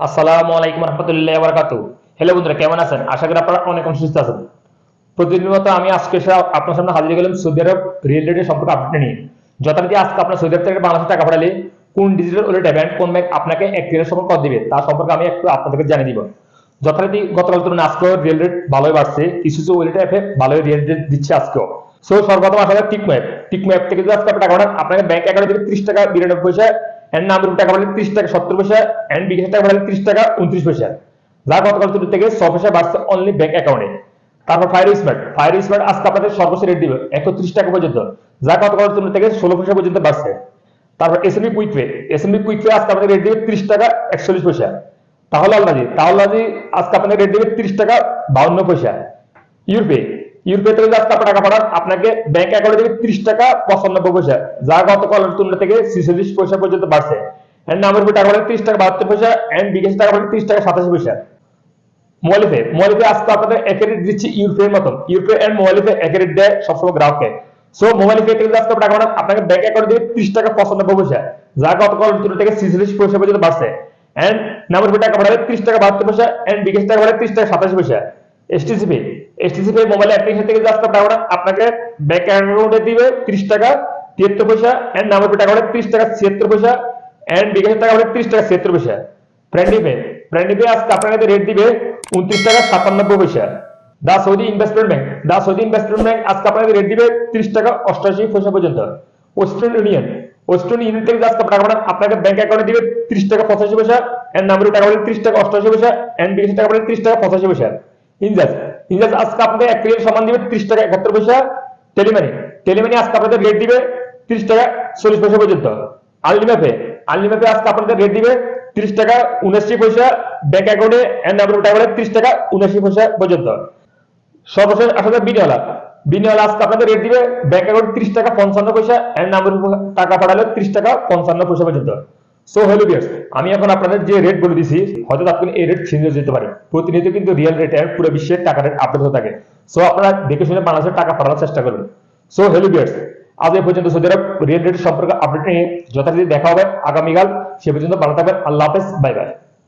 আসসালামু আলাইকুম রহমতুল্লাহ বারকাতু হ্যালো বন্ধুরা, কেমন আছেন? আশা করি আপনারা অনেক সুস্থ আছেন। প্রতিদিন মতো আমি আজকে আপনার সামনে হাজির গেলাম সৌদি আরব রেটের সম্পর্কে আপডেট নিয়ে। যথারীতি আজকে আপনার সৌদি আরব থেকে বাংলাদেশে টাকা পাঠালে কোন ডিজিটাল ওয়ালেট ব্যাংক কোন ব্যাংক আপনাকে এক দিনের সময় কত দিবে তার সম্পর্কে আমি একটু আপনাদেরকে জানিয়ে দিব। যথারীতি গতকাল তুলনায় আজকেও রিয়েল রেট ভালোই বাড়ছে, কিছু কিছু ওয়ালেট অ্যাপে ভালোই রিয়েল রেট দিচ্ছে আজকেও। সো সর্বপ্রথম আসলে টিক ম্যাপ থেকে যদি আজকে টাকা পাঠান, আপনাকে ব্যাংক অ্যাকাউন্টে দিবে ত্রিশ টাকা বিরানব্বই পয়সা এন্ড নাম্বার টাকা পাঠালে ত্রিশ টাকা, সত্তর পয়সা এন্ড বিকাশ টাকা পাঠালে ত্রিশ টাকা, উনত্রিশ পয়সা। যা গতকাল তুলনা থেকে ছ পয়সা বাড়ছে অনলি ব্যাংক অ্যাকাউন্টে তারপর ফায়ার স্মার্ট ফায়ার স্মার্ট আজকে আপনাদের সর্বোচ্চ রেট দিবে, একত্রিশ টাকা পর্যন্ত। যা গতকাল তুলনা থেকে ষোলো পয়সা পর্যন্ত বাড়ছে। তারপর SMB quick pay SMB quick pay আজকে আপনাদের রেট দিবে ত্রিশ টাকা, একচল্লিশ পয়সা। তাহলে আল্লাজি তাহলে আজকে আপনাদের রেট দিবে ত্রিশ টাকা, বাউন্ন পয়সা। ইউরপে ইউরপে থেকে আপনার টাকা পাঠান। আপনাকে ব্যাংক অ্যাকাউন্টে দেবে ত্রিশ টাকা পঁচানব্বই পয়সা। যা গতকাল তুলনা থেকে ছিচল্লিশ পয়সা পর্যন্ত বাড়ছে। এন্ড নামের টাকা পাঠালে ত্রিশ টাকা, বাহাত্তর পয়সা। এন্ড বিকাশ টাকা পাঠালে ত্রিশ টাকা, সাতাশি পয়সা। মোবাইলে মোবাইলে আজকে আপনাদের এক রেট দিচ্ছি ইউরোপের মতন। ইউরোপে এন্ড মোবাইলে এক রেট দেয় সবসময় গ্রাহককে। সো মোবাইল পে থেকে আজকে টাকা পাঠান। আপনাকে ব্যাংক অ্যাকাউন্টে দেবে ত্রিশ টাকা, পঁচানব্বই পয়সা। যা গতকাল তুলনা থেকে ছিচল্লিশ পয়সা পর্যন্ত বাড়ছে। এন্ড নামের উপর টাকা পাঠালে ত্রিশ টাকা, বাহাত্তর পয়সা। এন্ড বিকাশ টাকা পাঠালে ত্রিশ টাকা, সাতাশি পয়সা। STC pay STC pay mobile application থেকে টাকা পাঠান আপনাকে ব্যাংক অ্যাকাউন্টে দিবে ত্রিশ টাকা, তিয়াত্তর পয়সা এন্ড উপর টাকা পাঠালে ত্রিশ টাকা, ছিয়াত্তর পয়সা এন্ড বিকাশ টাকা পাঠালে ত্রিশ টাকা, ছিয়াত্তর পয়সা। ফ্রেন্ডলি পে ফ্রেন্ডলি পে আজকে আপনাকে রেট দিবে উনত্রিশ টাকা, সাতানব্বই পয়সা। The Saudi investment bank the Saudi investment bank আজকে আপনাকে রেট দিবে ত্রিশ টাকা অষ্টাশি পয়সা পর্যন্ত। ওয়েস্টার্ন ইউনিয়ন ওয়েস্টার্ন ইউনিয়ন থেকে আজকে টাকা আপনাকে ব্যাংক অ্যাকাউন্টে দিবে ত্রিশ টাকা, পঁচাশি পয়সা এন্ড নাম্বারে টাকা পাঠালে ত্রিশ টাকা অষ্টাশি পয়সা এন্ড বিকাশ টাকা পাঠালে ত্রিশ টাকা, পঁচাশি পয়সা। ইনজাস ইনজাস আজকে আপনাকে এক ক্লিয়ার সমান দিবে ত্রিশ টাকা একাত্তর পয়সা টেলিমানি টেলিমানি আজকে আপনাদের রেট দিবে ত্রিশ টাকা চল্লিশ পয়সা পর্যন্ত। আলনিমাপে আলনিমাপে আজকে আপনাদের রেট দিবে ত্রিশ টাকা উনআশি পয়সা। ব্যাংক অ্যাকাউন্টে এন্ড নাম্বার টাকা ত্রিশ টাকা উনআশি পয়সা পর্যন্ত। সর্বশেষ আসলে বিনিয়োলা বিনিয়োলা আজকে আপনাদের রেট দিবে ব্যাংক অ্যাকাউন্ট ত্রিশ টাকা পঞ্চান্ন পয়সা এন্ড নাম্বার টাকা পাঠালে ত্রিশ টাকা পঞ্চান্ন পয়সা পর্যন্ত। সো হ্যালো বিয়ার্স আমি এখন আপনাদের যে রেট বলে দিছি, হয়তো আপনি এই রেট হয়ে যেতে পারে। প্রতিনিয়ত কিন্তু রিয়েল রেট এর পুরো বিশ্বের টাকা রেট আপডেট থাকে। সো আপনারা দেখে শুনে বাংলাদেশের টাকা পাঠানোর চেষ্টা করবেন সো হ্যালো বিয়ার্স আজ এই পর্যন্ত সৌদি আরব রিয়েল রেট সম্পর্কে আপডেট নিয়ে যথারীতি দেখা হবে। আগামীকাল সে পর্যন্ত ভালো থাকবেন। আল্লাহ হাফেজ বাই বাই